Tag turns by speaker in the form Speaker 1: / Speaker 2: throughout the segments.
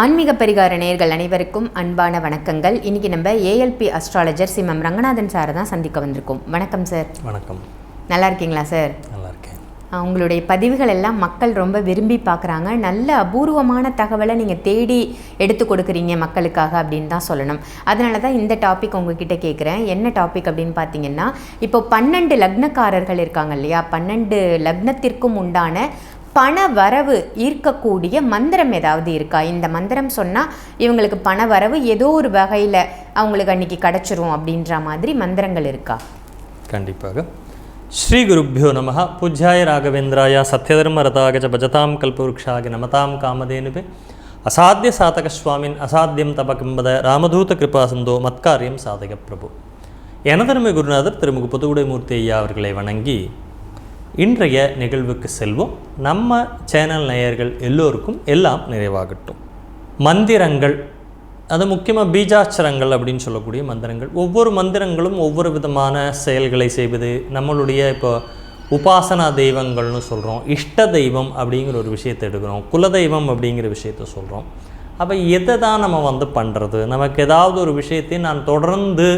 Speaker 1: ஆன்மீக பரிகார நேயர்கள் அனைவருக்கும் அன்பான வணக்கங்கள். இன்னைக்கு நம்ம ஏஎல்பி அஸ்ட்ராலஜர் சிமம் ரங்கநாதன் சாரை தான் சந்திக்க வந்திருக்கோம். வணக்கம் சார்.
Speaker 2: வணக்கம்.
Speaker 1: நல்லா இருக்கீங்களா சார்?
Speaker 2: நல்லா இருக்கேன்.
Speaker 1: உங்களுடைய பதிவுகள் எல்லாம் மக்கள் ரொம்ப விரும்பி பார்க்குறாங்க. நல்ல அபூர்வமான தகவலை நீங்கள் தேடி எடுத்து கொடுக்குறீங்க மக்களுக்காக அப்படின்னு தான் சொல்லணும். அதனால தான் இந்த டாபிக் உங்ககிட்ட கேட்குறேன். என்ன டாபிக் அப்படின்னு பார்த்தீங்கன்னா இப்போ பன்னெண்டு லக்னக்காரர்கள் இருக்காங்க இல்லையா? பன்னெண்டு லக்னத்திற்கும் உண்டான பண வரவு ஈர்க்கக்கூடிய மந்திரம் ஏதாவது இருக்கா? இந்த மந்திரம் சொன்னால் இவங்களுக்கு பண வரவு ஏதோ ஒரு வகையில் அவங்களுக்கு அன்னைக்கு கிடச்சிரும் அப்படின்ற மாதிரி மந்திரங்கள் இருக்கா?
Speaker 2: கண்டிப்பாக. ஸ்ரீ குருப்பியோ நம பூஜ்யாய ராகவேந்திராய சத்யதர்மரதாக ச பஜதாம் கல்பவருஷாக நமதாம் காமதேனுபே அசாத்திய சாதக சுவாமின் அசாத்தியம் தப கிம்பத ராமதூத கிருபாசந்தோ மத்காரியம் சாதக பிரபு. எனதருமை குருநாதர் திருமுக புதுவுடைமூர்த்தி ஐயா அவர்களை வணங்கி இன்றைய நிகழ்வுக்கு செல்வோம். நம்ம சேனல் நேயர்கள் எல்லோருக்கும் எல்லாம் நிறைவாகட்டும். மந்திரங்கள் அது முக்கியமாக பீஜாட்சரங்கள் அப்படின்னு சொல்லக்கூடிய மந்திரங்கள். ஒவ்வொரு மந்திரங்களும் ஒவ்வொரு விதமான செயல்களை செய்வது நம்மளுடைய இப்போ உபாசனா தெய்வங்கள்னு சொல்கிறோம் இஷ்ட தெய்வம் அப்படிங்கிற ஒரு விஷயத்தை எடுக்கிறோம் குலதெய்வம் அப்படிங்கிற விஷயத்த சொல்கிறோம் அப்போ எதை தான் நம்ம வந்து பண்ணுறது நமக்கு ஏதாவது ஒரு விஷயத்தை நான் தொடர்ந்து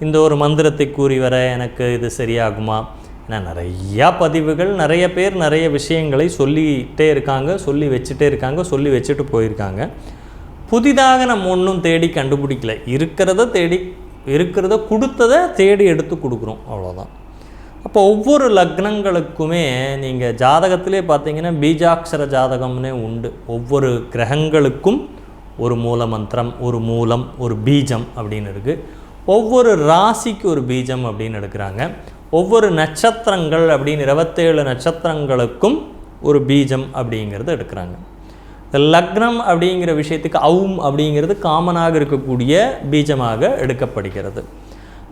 Speaker 2: இந்த ஒரு மந்திரத்தை கூறி வர எனக்கு இது சரியாகுமா? ஏன்னா நிறையா பதிவுகள் நிறைய பேர் நிறைய விஷயங்களை சொல்லிகிட்டே இருக்காங்க சொல்லி வச்சுட்டே இருக்காங்க சொல்லி வச்சுட்டு போயிருக்காங்க. புதிதாக நம்ம ஒன்றும் தேடி கண்டுபிடிக்கல. இருக்கிறத தேடி இருக்கிறத கொடுத்ததை தேடி எடுத்து கொடுக்குறோம் அவ்வளோதான் அப்போ ஒவ்வொரு லக்னங்களுக்குமே நீங்கள் ஜாதகத்திலே பார்த்தீங்கன்னா பீஜாட்சர ஜாதகம்னே உண்டு. ஒவ்வொரு கிரகங்களுக்கும் ஒரு மூல மந்திரம் ஒரு மூலம் ஒரு பீஜம் அப்படின்னு இருக்குது ஒவ்வொரு ராசிக்கு ஒரு பீஜம் அப்படின்னு எடுக்கிறாங்க. ஒவ்வொரு நட்சத்திரங்கள் அப்படின்னு இருபத்தேழு நட்சத்திரங்களுக்கும் ஒரு பீஜம் அப்படிங்கிறது எடுக்கிறாங்க. இந்த லக்னம் அப்படிங்கிற விஷயத்துக்கு அவும் அப்படிங்கிறது காமனாக இருக்கக்கூடிய பீஜமாக எடுக்கப்படுகிறது.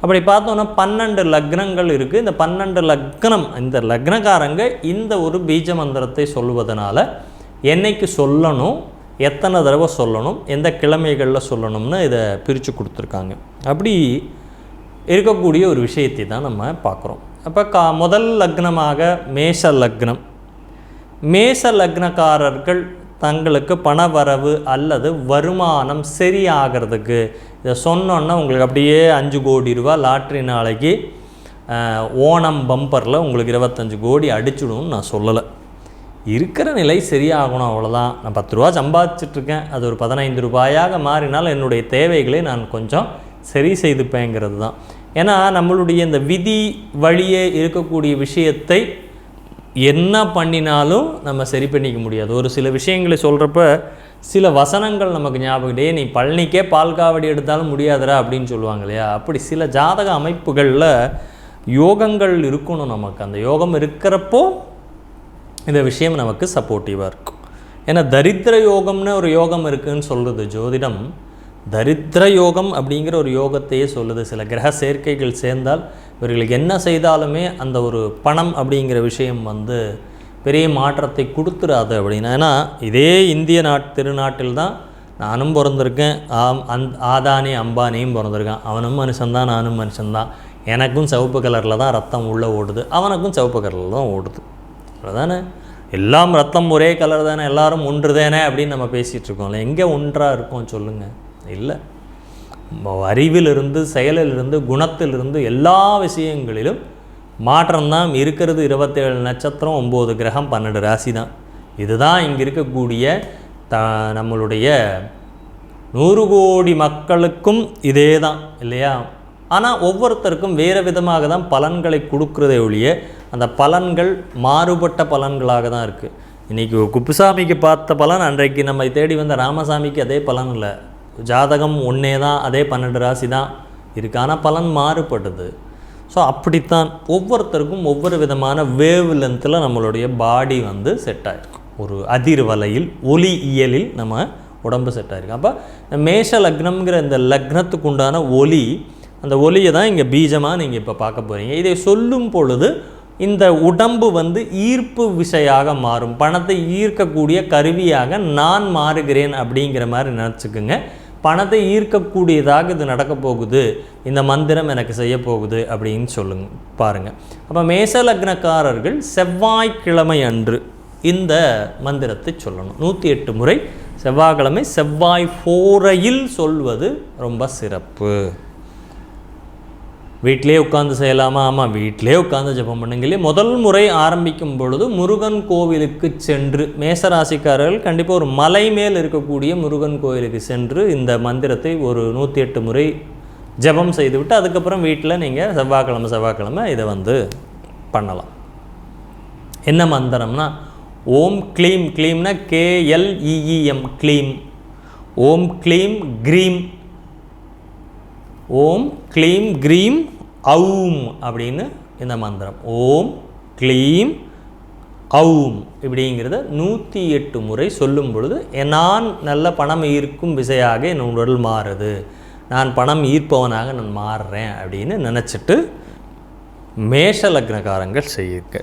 Speaker 2: அப்படி பார்த்தோன்னா பன்னெண்டு லக்னங்கள் இருக்குது இந்த பன்னெண்டு லக்னம் இந்த லக்னக்காரங்க இந்த ஒரு பீஜ மந்திரத்தை சொல்வதனால என்னைக்கு சொல்லணும் எத்தனை தடவை சொல்லணும் எந்த கிழமைகளில் சொல்லணும்னு இதை பிரித்து கொடுத்துருக்காங்க. அப்படி இருக்கக்கூடிய ஒரு விஷயத்தை தான் நம்ம பார்க்குறோம். அப்போ கா முதல் லக்னமாக மேஷ லக்னம். மேஷ லக்னக்காரர்கள் தங்களுக்கு பணவரவு அல்லது வருமானம் சரியாகிறதுக்கு இதை சொன்னோன்னா உங்களுக்கு அப்படியே அஞ்சு கோடி ரூபா லாட்ரி நாளைக்கு ஓணம் பம்பரில் உங்களுக்கு இருபத்தஞ்சு கோடி அடிச்சிடும்னு நான் சொல்லலை. இருக்கிற நிலை சரியாகணும் அவ்வளோதான் நான் பத்து ரூபா சம்பாதிச்சிட்ருக்கேன். அது ஒரு பதினைந்து ரூபாயாக மாறினால் என்னுடைய தேவைகளை நான் கொஞ்சம் சரி செய்துப்பேங்கிறது தான். ஏன்னா நம்மளுடைய இந்த விதி வழியே இருக்கக்கூடிய விஷயத்தை என்ன பண்ணினாலும் நம்ம சரி பண்ணிக்க முடியாது. ஒரு சில விஷயங்களை சொல்கிறப்ப சில வசனங்கள் நமக்கு ஞாபகம் டே நீ பழனிக்கே பால் காவடி எடுத்தாலும் முடியாதுடா அப்படின்னு சொல்லுவாங்க இல்லையா? அப்படி சில ஜாதக அமைப்புகளில் யோகங்கள் இருக்கணும் நமக்கு. அந்த யோகம் இருக்கிறப்போ இந்த விஷயம் நமக்கு சப்போர்ட்டிவாக இருக்கும். ஏன்னா தரித்திர யோகம்னு ஒரு யோகம் இருக்குன்னு சொல்கிறது ஜோதிடம் தரித்திர யோகம் அப்படிங்கிற ஒரு யோகத்தையே சொல்லுது. சில கிரக சேர்க்கைகள் சேர்ந்தால் இவர்களுக்கு என்ன செய்தாலுமே அந்த ஒரு பணம் அப்படிங்கிற விஷயம் வந்து பெரிய மாற்றத்தை கொடுத்துடாது அப்படின்னா. ஏன்னா இதே இந்திய நாட் திருநாட்டில் தான் நானும் பிறந்திருக்கேன். ஆம் அந் ஆதானி அம்பானியும் பிறந்திருக்கான். அவனும் மனுஷன்தான் நானும் மனுஷன்தான் எனக்கும் சிவப்பு கலரில் தான் ரத்தம் உள்ளே ஓடுது. அவனுக்கும் சிவப்பு கலரில் தான் ஓடுது. அதானே எல்லாம் ரத்தம் ஒரே கலர் தானே? எல்லோரும் ஒன்று தானே அப்படின்னு நம்ம பேசிகிட்டு இருக்கோம்ல எங்கே ஒன்றாக இருக்கோம் சொல்லுங்கள் இல்லை. அறிவிலிருந்து செயலிலிருந்து குணத்திலிருந்து எல்லா விஷயங்களிலும் மாற்றம்தான் இருக்கிறது. இருபத்தேழு நட்சத்திரம் ஒம்பது கிரகம் பன்னெண்டு ராசி தான். இதுதான் இங்கே இருக்கக்கூடிய த நம்மளுடைய நூறு கோடி மக்களுக்கும் இதே தான் இல்லையா? ஆனால் ஒவ்வொருத்தருக்கும் வேறு விதமாக தான் பலன்களை கொடுக்குறதே ஒழிய அந்த பலன்கள் மாறுபட்ட பலன்களாக தான் இருக்குது இன்றைக்கி குப்புசாமிக்கு பார்த்த பலன் அன்றைக்கு நம்ம தேடி வந்த ராமசாமிக்கு அதே பலன் இல்லை. ஜாதகம் ஒன்றே தான் அதே பன்னெண்டு ராசி தான் இருக்கான ஆனால் பலன் மாறுபடுது ஸோ அப்படித்தான் ஒவ்வொருத்தருக்கும் ஒவ்வொரு விதமான வேவ் லென்த்தில் நம்மளுடைய பாடி வந்து செட் ஆகிருக்கும் ஒரு அதிர்வலையில் ஒலி இயலில் நம்ம உடம்பு செட் ஆகிருக்கும் அப்போ மேஷ லக்னம்ங்கிற இந்த லக்னத்துக்கு உண்டான ஒலி அந்த ஒலியை தான் இங்கே பீஜமாக நீங்கள் இப்போ பார்க்க போகிறீங்க இதை சொல்லும் பொழுது இந்த உடம்பு வந்து ஈர்ப்பு விசையாக மாறும். பணத்தை ஈர்க்கக்கூடிய கருவியாக நான் மாறுகிறேன் அப்படிங்கிற மாதிரி நினச்சிக்கோங்க. பணத்தை ஈர்க்கக்கூடியதாக இது நடக்க போகுது. இந்த மந்திரம் எனக்கு செய்ய போகுது அப்படின்னு சொல்லுங்க பாருங்கள் அப்போ மேச லக்னக்காரர்கள் செவ்வாய்க்கிழமை அன்று இந்த மந்திரத்தை சொல்லணும். நூற்றி எட்டு முறை செவ்வாய்க்கிழமை செவ்வாய் ஃபோரையில் சொல்வது ரொம்ப சிறப்பு. வீட்டிலே உட்காந்து செய்யலாமா? ஆமாம் வீட்டிலே உட்காந்து ஜெபம் பண்ணுங்களே முதல் முறை ஆரம்பிக்கும் பொழுது முருகன் கோவிலுக்கு சென்று மேசராசிக்காரர்கள் கண்டிப்பாக ஒரு மலை மேல் இருக்கக்கூடிய முருகன் கோவிலுக்கு சென்று இந்த மந்திரத்தை ஒரு நூற்றி எட்டு முறை ஜெபம் செய்துவிட்டு அதுக்கப்புறம் வீட்டில் நீங்கள் செவ்வாய்க்கிழமை செவ்வாய்க்கிழமை இதை வந்து பண்ணலாம். என்ன மந்திரம்னா ஓம் க்ளீம் க்ளீம்னா கேஎல்இஇஎம் க்ளீம். ஓம் க்ளீம் க்ரீம் ஓம் க்ளீம் க்ரீம் ஔம் அப்படின்னு இந்த மந்திரம். ஓம் க்ளீம் ஔம் இப்படிங்கிறத நூற்றி எட்டு முறை சொல்லும் பொழுது நான் நல்ல பணம் ஈர்க்கும் விசையாக என் உடல் மாறுது. நான் பணம் ஈர்ப்பவனாக நான் மாறுறேன் அப்படின்னு நினச்சிட்டு மேஷ லக்னக்காரங்கள் செய்யுங்க.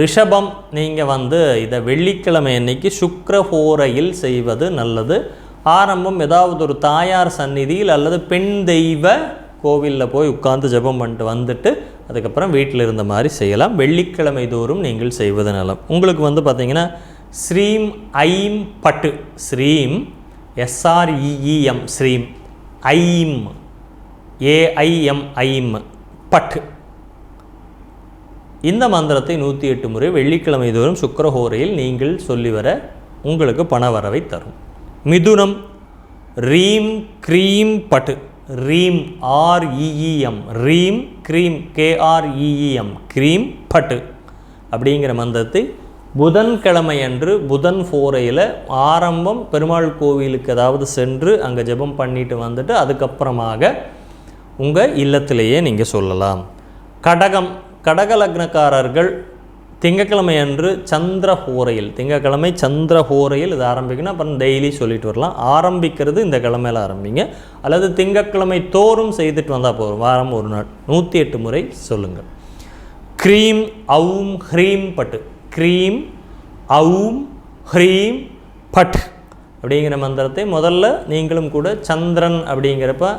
Speaker 2: ரிஷபம் நீங்கள் வந்து இதை வெள்ளிக்கிழமை அன்னைக்கு சுக்ரஹோரையில் செய்வது நல்லது. ஆரம்பம் ஏதாவது ஒரு தாயார் சந்நிதியில் அல்லது பெண் தெய்வ கோவிலில் போய் உட்காந்து ஜெபம் பண்ணிட்டு வந்துட்டு அதுக்கப்புறம் வீட்டில் இருந்த மாதிரி செய்யலாம். வெள்ளிக்கிழமை தோறும் நீங்கள் செய்வது நலம். உங்களுக்கு வந்து பார்த்தீங்கன்னா ஸ்ரீம் ஐம் பட்டு ஸ்ரீம் எஸ்ஆர்இஇஎம் ஸ்ரீம் ஐம் ஏஐஎம் ஐம் பட்டு. இந்த மந்திரத்தை நூற்றி எட்டு முறை வெள்ளிக்கிழமை தோறும் சுக்கரஹோரையில் நீங்கள் சொல்லி வர உங்களுக்கு பண வரவை தரும். மிதுனம் ரீம் க்ரீம் பட்டு. ரீம் ஆர்இஇஎம் ரீம் க்ரீம் கேஆர்இஇஎம் க்ரீம் பட்டு. அப்படிங்கிற மந்திரத்தை புதன்கிழமை அன்று புதன் ஃபோரையில் ஆரம்பம் பெருமாள் கோவிலுக்கு ஏதாவது சென்று அங்கே ஜெபம் பண்ணிட்டு வந்துட்டு அதுக்கப்புறமாக உங்கள் இல்லத்திலேயே நீங்கள் சொல்லலாம். கடகம் கடக லக்னக்காரர்கள் திங்கக்கிழமை அன்று சந்திர ஹோரையில் திங்கக்கிழமை சந்திர ஹோரையில் இது ஆரம்பிக்கணும். அப்புறம் டெய்லி சொல்லிட்டு வரலாம். ஆரம்பிக்கிறது இந்த கிழமையில் ஆரம்பிங்க. அல்லது திங்கக்கிழமை தோறும் செய்துட்டு வந்தால் போதும். வாரம் ஒரு நாள். நூற்றி எட்டு முறை சொல்லுங்கள். க்ரீம் அவும் ஹ்ரீம் பட்டு. க்ரீம் அவும் ஹ்ரீம் பட் அப்படிங்கிற மந்திரத்தை முதல்ல நீங்களும் கூட சந்திரன் அப்படிங்கிறப்ப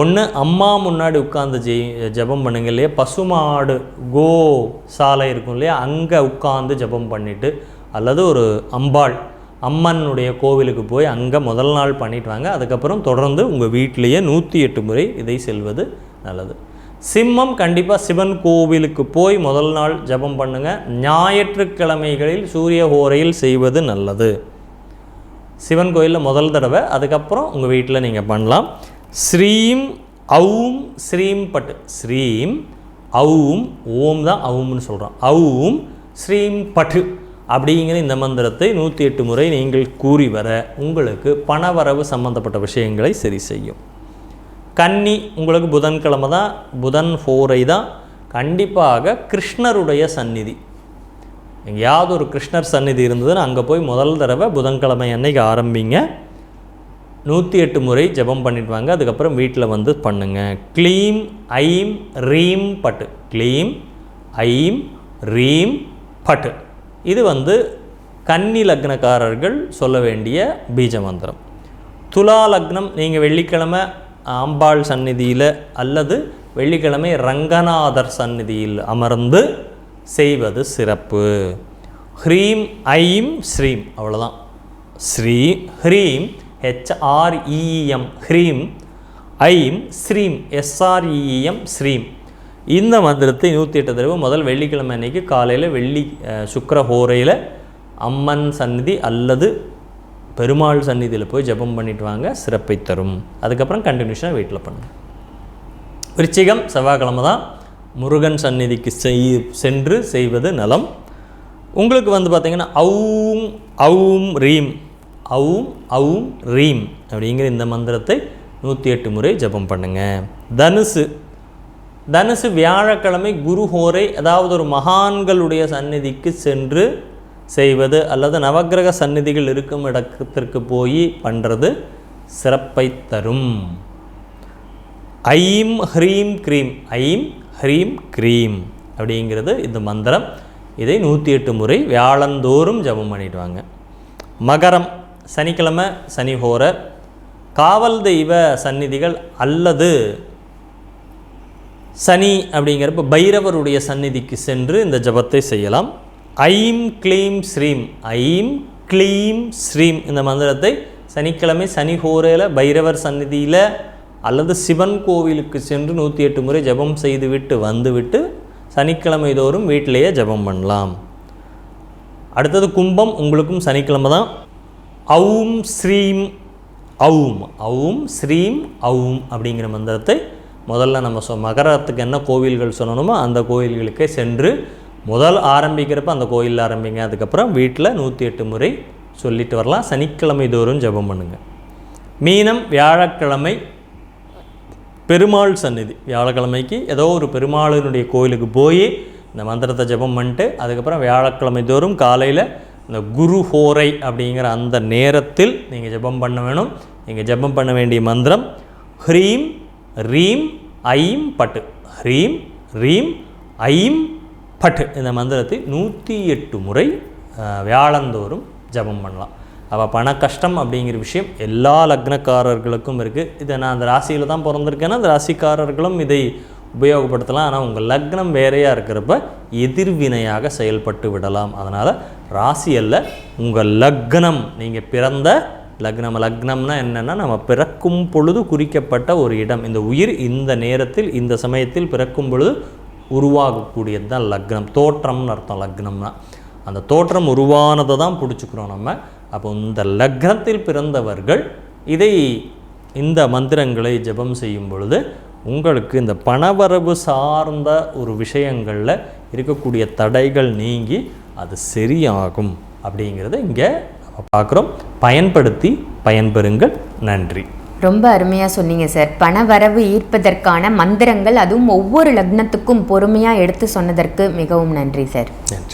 Speaker 2: ஒன்று அம்மா முன்னாடி உட்காந்து ஜெய் ஜெபம் பண்ணுங்க இல்லையா? பசுமாடு கோ சாலை இருக்கும் இல்லையா? அங்கே உட்காந்து ஜெபம் பண்ணிவிட்டு அல்லது ஒரு அம்பாள் அம்மனுடைய கோவிலுக்கு போய் அங்கே முதல் நாள் பண்ணிட்டு வாங்க. அதுக்கப்புறம் தொடர்ந்து உங்கள் வீட்டிலேயே நூற்றி எட்டு முறை இதை செல்வது நல்லது. சிம்மம் கண்டிப்பாக சிவன் கோவிலுக்கு போய் முதல் நாள் ஜெபம் பண்ணுங்கள் ஞாயிற்றுக்கிழமைகளில் சூரிய ஹோரையில் செய்வது நல்லது. சிவன் கோயிலில் முதல் தடவை. அதுக்கப்புறம் உங்கள் வீட்டில் நீங்கள் பண்ணலாம். ஸ்ரீம் ஔம் ஸ்ரீம் பட்டு. ஸ்ரீம் ஔம் ஓம் தான் ஔம்னு சொல்கிறோம் ஔம் ஸ்ரீம் பட்டு அப்படிங்கிற இந்த மந்திரத்தை நூற்றி எட்டு முறை நீங்கள் கூறி வர உங்களுக்கு பணவரவு சம்பந்தப்பட்ட விஷயங்களை சரி செய்யும். கன்னி உங்களுக்கு புதன்கிழமை தான் புதன் ஃபோரை தான் கண்டிப்பாக கிருஷ்ணருடைய சந்நிதி. எங்கேயாவது ஒரு கிருஷ்ணர் சந்நிதி இருந்ததுன்னா அங்கே போய் முதல் தடவை புதன்கிழமை அன்னைக்கு ஆரம்பிங்க. நூற்றி எட்டு முறை ஜெபம் பண்ணிட்டு வாங்க அதுக்கப்புறம் வீட்டில் வந்து பண்ணுங்க. க்ளீம் ஐம் ரீம் பட்டு க்ளீம் ஐம் ரீம் பட்டு இது வந்து கன்னி லக்னக்காரர்கள் சொல்ல வேண்டிய பீஜ மந்திரம். துலா லக்னம் நீங்கள் வெள்ளிக்கிழமை அம்பாள் சந்நிதியில் அல்லது வெள்ளிக்கிழமை ரங்கநாதர் சந்நிதியில் அமர்ந்து செய்வது சிறப்பு. ஹ்ரீம் ஐம் ஸ்ரீம். அவ்வளோதான் ஸ்ரீ ஹ்ரீம் ஹெச்ஆர்இஎம் ஹ்ரீம் ஐம் ஸ்ரீம் எஸ்ஆர்இஎம் ஸ்ரீம். இந்த மந்திரத்தை நூற்றி எட்டு தடவை முதல் வெள்ளிக்கிழமை அன்னைக்கு காலையில் வெள்ளி சுக்கர ஹோரையில் அம்மன் சந்நிதி அல்லது பெருமாள் சந்நிதியில் போய் ஜெபம் பண்ணிட்டு வாங்க சிறப்பை தரும். அதுக்கப்புறம் கண்டினியூஷனாக வீட்டில் பண்ணுங்க. விருச்சிகம் செவ்வாய்க்கிழமை தான் முருகன் சந்நிதிக்கு செய் சென்று செய்வது நலம். உங்களுக்கு வந்து பார்த்திங்கன்னா ஔம் ஔம் ரீம் அவும் அவும் ரீம் அப்படிங்கிற இந்த மந்திரத்தை நூற்றி எட்டு முறை ஜெபம் பண்ணுங்கள் தனுசு. தனுசு வியாழக்கிழமை குருஹோரை அதாவது ஒரு மகான்களுடைய சந்நிதிக்கு சென்று செய்வது அல்லது நவக்கிரக சந்நிதிகள் இருக்கும் இடத்திற்கு போய் பண்ணுறது சிறப்பை தரும். ஐம் ஹ்ரீம் க்ரீம். ஐம் ஹ்ரீம் க்ரீம் அப்படிங்கிறது இந்த மந்திரம். இதை நூற்றி எட்டு முறை வியாழந்தோறும் ஜெபம் பண்ணிவிடுவாங்க மகரம். சனிக்கிழமை சனி ஹோரர் காவல் தெய்வ சந்நிதிகள் அல்லது சனி அப்படிங்கிறப்ப பைரவருடைய சந்நிதிக்கு சென்று இந்த ஜபத்தை செய்யலாம். ஐம் க்ளீம் ஸ்ரீம் ஐம் க்ளீம் ஸ்ரீம் இந்த மந்திரத்தை சனிக்கிழமை சனி ஹோரையில் பைரவர் சந்நிதியில் அல்லது சிவன் கோவிலுக்கு சென்று நூற்றி எட்டு முறை ஜெபம் செய்துவிட்டு வந்துவிட்டு சனிக்கிழமை தோறும் வீட்டிலேயே ஜெபம் பண்ணலாம். அடுத்தது கும்பம் உங்களுக்கும் சனிக்கிழமை தான். ஔம் ஸ்ரீம் ஔம் ஔம் ஸ்ரீம் ஔம் அப்படிங்கிற மந்திரத்தை முதல்ல நம்ம சொ மகரத்துக்கு என்ன கோவில்கள் சொல்லணுமோ அந்த கோயில்களுக்கே சென்று முதல் ஆரம்பிக்கிறப்ப அந்த கோயிலில் ஆரம்பிங்க. அதுக்கப்புறம் வீட்டில் நூற்றி எட்டு முறை சொல்லிட்டு வரலாம். சனிக்கிழமை தோறும் ஜெபம் பண்ணுங்கள் மீனம் வியாழக்கிழமை பெருமாள் சந்நிதி. வியாழக்கிழமைக்கு ஏதோ ஒரு பெருமாளினுடைய கோயிலுக்கு போய் இந்த மந்திரத்தை ஜெபம் பண்ணிட்டு அதுக்கப்புறம் வியாழக்கிழமை தோறும் காலையில் இந்த குரு ஹோரை அப்படிங்கிற அந்த நேரத்தில் நீங்கள் ஜெபம் பண்ண வேணும். நீங்கள் ஜெபம் பண்ண வேண்டிய மந்திரம் ஹ்ரீம் ரீம் ஐம் பட்டு. ஹ்ரீம் ரீம் ஐம் பட்டு. இந்த மந்திரத்தை நூற்றி எட்டு முறை வியாழந்தோறும் ஜெபம் பண்ணலாம். அப்போ பண கஷ்டம் அப்படிங்கிற விஷயம் எல்லா லக்னக்காரர்களுக்கும் இருக்குது இதை நான் அந்த ராசியில் தான் பிறந்திருக்கேன்னா அந்த ராசிக்காரர்களும் இதை உபயோகப்படுத்தலாம். ஆனால் உங்கள் லக்னம் வேறையாக இருக்கிறப்ப எதிர்வினையாக செயல்பட்டு விடலாம். அதனால் ராசி அல்ல உங்கள் லக்னம். நீங்கள் பிறந்த லக்னம். லக்னம்னா என்னென்னா நம்ம பிறக்கும் பொழுது குறிக்கப்பட்ட ஒரு இடம். இந்த உயிர் இந்த நேரத்தில் இந்த சமயத்தில் பிறக்கும் பொழுது உருவாகக்கூடியது தான் லக்னம். தோற்றம்னு அர்த்தம் லக்னம்னா. அந்த தோற்றம் உருவானதை தான் பிடிச்சிக்கிறோம் நம்ம. அப்போ இந்த லக்னத்தில் பிறந்தவர்கள் இதை இந்த மந்திரங்களை ஜெபம் செய்யும் பொழுது உங்களுக்கு இந்த பணவரவு சார்ந்த ஒரு விஷயங்களில் இருக்கக்கூடிய தடைகள் நீங்கி அது சரியாகும் அப்படிங்கிறத இங்கே பார்க்குறோம். பயன்படுத்தி பயன்பெறுங்கள். நன்றி.
Speaker 1: ரொம்ப அருமையாக சொன்னீங்க சார். பண வரவு ஈர்ப்பதற்கான மந்திரங்கள் அதுவும் ஒவ்வொரு லக்னத்துக்கும் பொறுமையாக எடுத்து சொன்னதற்கு மிகவும் நன்றி சார்.
Speaker 2: நன்றி.